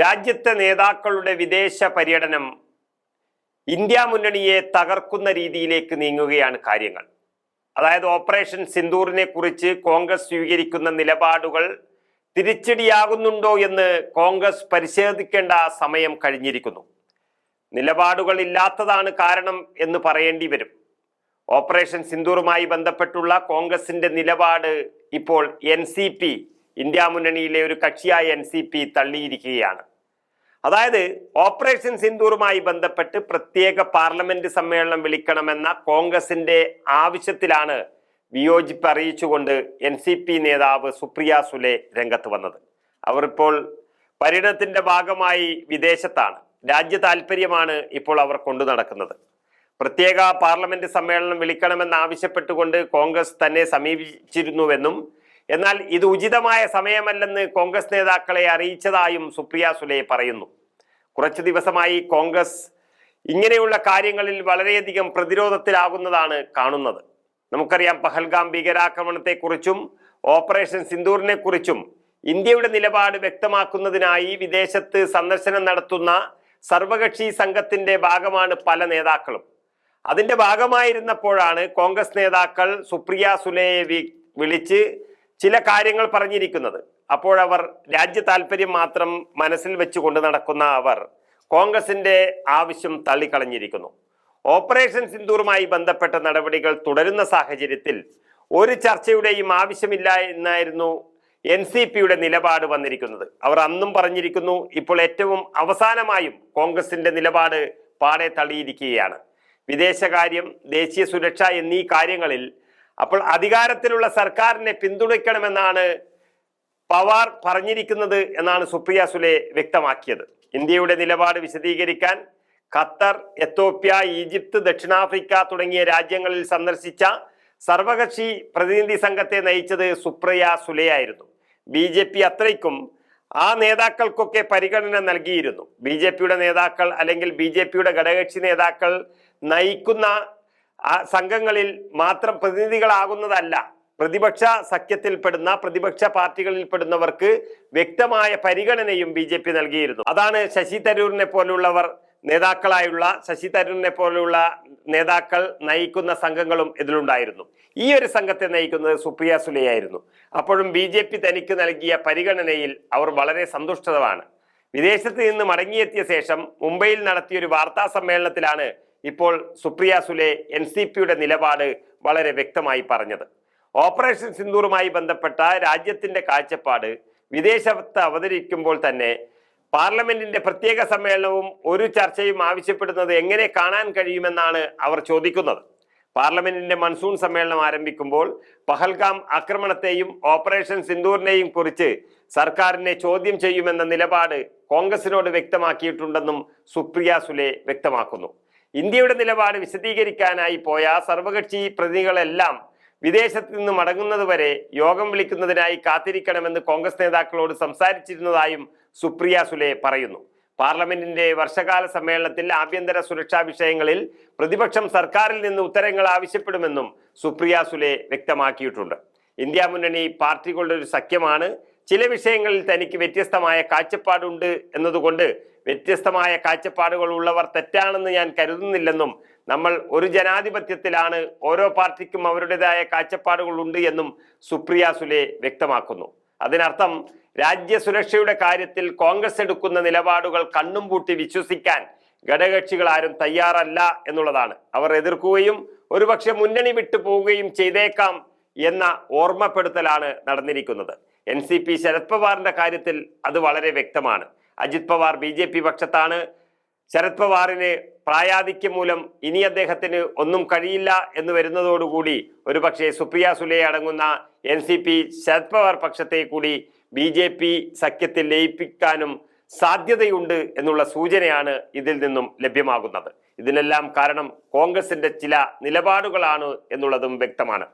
രാജ്യത്തെ നേതാക്കളുടെ വിദേശ പര്യടനം ഇന്ത്യ മുന്നണിയെ തകർക്കുന്ന രീതിയിലേക്ക് നീങ്ങുകയാണ് കാര്യങ്ങൾ. അതായത് ഓപ്പറേഷൻ സിന്ദൂറിനെ കുറിച്ച് കോൺഗ്രസ് സ്വീകരിക്കുന്ന നിലപാടുകൾ തിരിച്ചടിയാകുന്നുണ്ടോ എന്ന് കോൺഗ്രസ് പരിശോധിക്കേണ്ട സമയം കഴിഞ്ഞിരിക്കുന്നു. നിലപാടുകൾ ഇല്ലാത്തതാണ് കാരണം എന്ന് പറയേണ്ടി വരും. ഓപ്പറേഷൻ സിന്ദൂറുമായി ബന്ധപ്പെട്ടുള്ള കോൺഗ്രസിന്റെ നിലപാട് ഇപ്പോൾ എൻ ഇന്ത്യ മുന്നണിയിലെ ഒരു കക്ഷിയായ എൻ സി പി തള്ളിയിരിക്കുകയാണ്. അതായത് ഓപ്പറേഷൻ സിന്ദൂറുമായി ബന്ധപ്പെട്ട് പ്രത്യേക പാർലമെന്റ് സമ്മേളനം വിളിക്കണമെന്ന കോൺഗ്രസിന്റെ ആവശ്യത്തിലാണ് വിയോജിപ്പ് അറിയിച്ചുകൊണ്ട് എൻ സി പി നേതാവ് സുപ്രിയ സുലെ രംഗത്ത് വന്നത്. അവർ ഇപ്പോൾ പര്യടനത്തിന്റെ ഭാഗമായി വിദേശത്താണ്. രാജ്യ താല്പര്യമാണ് ഇപ്പോൾ അവർ കൊണ്ടു നടക്കുന്നത്. പ്രത്യേക പാർലമെന്റ് സമ്മേളനം വിളിക്കണമെന്ന് ആവശ്യപ്പെട്ടുകൊണ്ട് കോൺഗ്രസ് തന്നെ സമീപിച്ചിരുന്നുവെന്നും എന്നാൽ ഇത് ഉചിതമായ സമയമല്ലെന്ന് കോൺഗ്രസ് നേതാക്കളെ അറിയിച്ചതായും സുപ്രിയ സുലെ പറയുന്നു. കുറച്ച് ദിവസമായി കോൺഗ്രസ് ഇങ്ങനെയുള്ള കാര്യങ്ങളിൽ വളരെയധികം പ്രതിരോധത്തിലാകുന്നതാണ് കാണുന്നത്. നമുക്കറിയാം പഹൽഗാം ഭീകരാക്രമണത്തെക്കുറിച്ചും ഓപ്പറേഷൻ സിന്ദൂറിനെ കുറിച്ചും ഇന്ത്യയുടെ നിലപാട് വ്യക്തമാക്കുന്നതിനായി വിദേശത്ത് സന്ദർശനം നടത്തുന്ന സർവകക്ഷി സംഘത്തിന്റെ ഭാഗമാണ് പല നേതാക്കളും. അതിന്റെ ഭാഗമായിരുന്നപ്പോഴാണ് കോൺഗ്രസ് നേതാക്കൾ സുപ്രിയ സുലയെ വിളിച്ച് ചില കാര്യങ്ങൾ പറഞ്ഞിരിക്കുന്നത്. അപ്പോഴവർ രാജ്യ താല്പര്യം മാത്രം മനസ്സിൽ വെച്ചുകൊണ്ട് നടക്കുന്ന അവർ കോൺഗ്രസിന്റെ ആവശ്യം തള്ളിക്കളഞ്ഞിരിക്കുന്നു. ഓപ്പറേഷൻ സിന്ദൂറുമായി ബന്ധപ്പെട്ട നടപടികൾ തുടരുന്ന സാഹചര്യത്തിൽ ഒരു ചർച്ചയുടെയും ആവശ്യമില്ല എന്നായിരുന്നു എൻ സി പിയുടെ നിലപാട് വന്നിരിക്കുന്നത്. അവർ അന്നും പറഞ്ഞിരിക്കുന്നു ഇപ്പോൾ ഏറ്റവും അവസാനമായും കോൺഗ്രസിന്റെ നിലപാട് പാടെ തള്ളിയിരിക്കുകയാണ്. വിദേശകാര്യം ദേശീയ സുരക്ഷ എന്നീ കാര്യങ്ങളിൽ അപ്പോൾ അധികാരത്തിലുള്ള സർക്കാരിനെ പിന്തുണയ്ക്കണമെന്നാണ് പവാർ പറഞ്ഞിരിക്കുന്നത് എന്നാണ് സുപ്രിയ സുലെ വ്യക്തമാക്കിയത്. ഇന്ത്യയുടെ നിലപാട് വിശദീകരിക്കാൻ ഖത്തർ എത്തോപ്യ ഈജിപ്ത് ദക്ഷിണാഫ്രിക്ക തുടങ്ങിയ രാജ്യങ്ങളിൽ സന്ദർശിച്ച സർവകക്ഷി പ്രതിനിധി സംഘത്തെ നയിച്ചത് സുപ്രിയ സുലയായിരുന്നു ബി ജെ പി അത്രയ്ക്കും ആ നേതാക്കൾക്കൊക്കെ പരിഗണന നൽകിയിരുന്നു. ബി ജെ പിയുടെ നേതാക്കൾ അല്ലെങ്കിൽ ബി ജെ പിയുടെ ഘടകകക്ഷി നേതാക്കൾ നയിക്കുന്ന ആ സംഘങ്ങളിൽ മാത്രം പ്രതിനിധികളാകുന്നതല്ല. പ്രതിപക്ഷ സഖ്യത്തിൽപ്പെടുന്ന പ്രതിപക്ഷ പാർട്ടികളിൽ പെടുന്നവർക്ക് വ്യക്തമായ പരിഗണനയും ബി ജെ പി നൽകിയിരുന്നു. അതാണ് ശശി തരൂരിനെ പോലുള്ളവർ നേതാക്കളായുള്ള ശശി തരൂരിനെ പോലുള്ള നേതാക്കൾ നയിക്കുന്ന സംഘങ്ങളും ഇതിലുണ്ടായിരുന്നു. ഈ ഒരു സംഘത്തെ നയിക്കുന്നത് സുപ്രിയ സുലയായിരുന്നു. അപ്പോഴും ബി ജെ പി തനിക്ക് നൽകിയ പരിഗണനയിൽ അവർ വളരെ സന്തുഷ്ടമാണ് വിദേശത്ത് നിന്ന് മടങ്ങിയെത്തിയ ശേഷം മുംബൈയിൽ നടത്തിയ ഒരു വാർത്താ സമ്മേളനത്തിലാണ് ഇപ്പോൾ സുപ്രിയ സുലെ എൻ സി പിയുടെ നിലപാട് വളരെ വ്യക്തമായി പറഞ്ഞത്. ഓപ്പറേഷൻ സിന്ദൂറുമായി ബന്ധപ്പെട്ട രാജ്യത്തിന്റെ കാഴ്ചപ്പാട് വിദേശത്ത് അവതരിക്കുമ്പോൾ തന്നെ പാർലമെന്റിന്റെ പ്രത്യേക സമ്മേളനവും ഒരു ചർച്ചയും ആവശ്യപ്പെടുന്നത് എങ്ങനെ കാണാൻ കഴിയുമെന്നാണ് അവർ ചോദിക്കുന്നത്. പാർലമെന്റിന്റെ മൺസൂൺ സമ്മേളനം ആരംഭിക്കുമ്പോൾ പഹൽഗാം ആക്രമണത്തെയും ഓപ്പറേഷൻ സിന്ദൂറിനെയും കുറിച്ച് സർക്കാരിനെ ചോദ്യം ചെയ്യുമെന്ന നിലപാട് കോൺഗ്രസിനോട് വ്യക്തമാക്കിയിട്ടുണ്ടെന്നും സുപ്രിയ സുലെ വ്യക്തമാക്കുന്നു. ഇന്ത്യയുടെ നിലപാട് വിശദീകരിക്കാനായി പോയ സർവകക്ഷി പ്രതിനിധികളെല്ലാം വിദേശത്ത് നിന്ന് മടങ്ങുന്നതുവരെ യോഗം വിളിക്കുന്നതിനായി കാത്തിരിക്കണമെന്ന് കോൺഗ്രസ് നേതാക്കളോട് സംസാരിച്ചിരുന്നതായും സുപ്രിയ സുലെ പറയുന്നു. പാർലമെന്റിന്റെ വർഷകാല സമ്മേളനത്തിൽ ആഭ്യന്തര സുരക്ഷാ വിഷയങ്ങളിൽ പ്രതിപക്ഷം സർക്കാരിൽ നിന്ന് ഉത്തരങ്ങൾ ആവശ്യപ്പെടുമെന്നും സുപ്രിയ സുലെ വ്യക്തമാക്കിയിട്ടുണ്ട്. ഇന്ത്യ മുന്നണി പാർട്ടികളുടെ ഒരു സഖ്യമാണ്. ചില വിഷയങ്ങളിൽ തനിക്ക് വ്യത്യസ്തമായ കാഴ്ചപ്പാടുണ്ട് എന്നതുകൊണ്ട് വ്യത്യസ്തമായ കാഴ്ചപ്പാടുകൾ ഉള്ളവർ തെറ്റാണെന്ന് ഞാൻ കരുതുന്നില്ലെന്നും നമ്മൾ ഒരു ജനാധിപത്യത്തിലാണ് ഓരോ പാർട്ടിക്കും അവരുടേതായ കാഴ്ചപ്പാടുകളുണ്ട് എന്നും സുപ്രിയ സുലെ വ്യക്തമാക്കുന്നു. അതിനർത്ഥം രാജ്യസുരക്ഷയുടെ കാര്യത്തിൽ കോൺഗ്രസ് എടുക്കുന്ന നിലപാടുകൾ കണ്ണും പൂട്ടി വിശ്വസിക്കാൻ ഘടകക്ഷികൾ ആരും തയ്യാറല്ല എന്നുള്ളതാണ്. അവർ എതിർക്കുകയും ഒരുപക്ഷെ മുന്നണി വിട്ടു പോവുകയും ചെയ്തേക്കാം എന്ന ഓർമ്മപ്പെടുത്തലാണ് നടന്നിരിക്കുന്നത്. എൻ സി പി ശരത് പവാറിന്റെ കാര്യത്തിൽ അത് വളരെ വ്യക്തമാണ്. Ajit Pawar B J P പക്ഷത്താണ്. Sharad പവാറിന് പ്രായാധിക്യം മൂലം ഇനി അദ്ദേഹത്തിന് ഒന്നും കഴിയില്ല എന്ന് വരുന്നതോടുകൂടി ഒരുപക്ഷെ സുപ്രിയ സുലെ അടങ്ങുന്ന N C P Sharad Pawar പക്ഷത്തെ കൂടി ബി ജെ പി സഖ്യത്തിൽ ലയിപ്പിക്കാനും സാധ്യതയുണ്ട് എന്നുള്ള സൂചനയാണ് ഇതിൽ നിന്നും ലഭ്യമാകുന്നത്. ഇതിനെല്ലാം കാരണം കോൺഗ്രസിന്റെ ചില നിലപാടുകളാണ് എന്നുള്ളതും വ്യക്തമാണ്.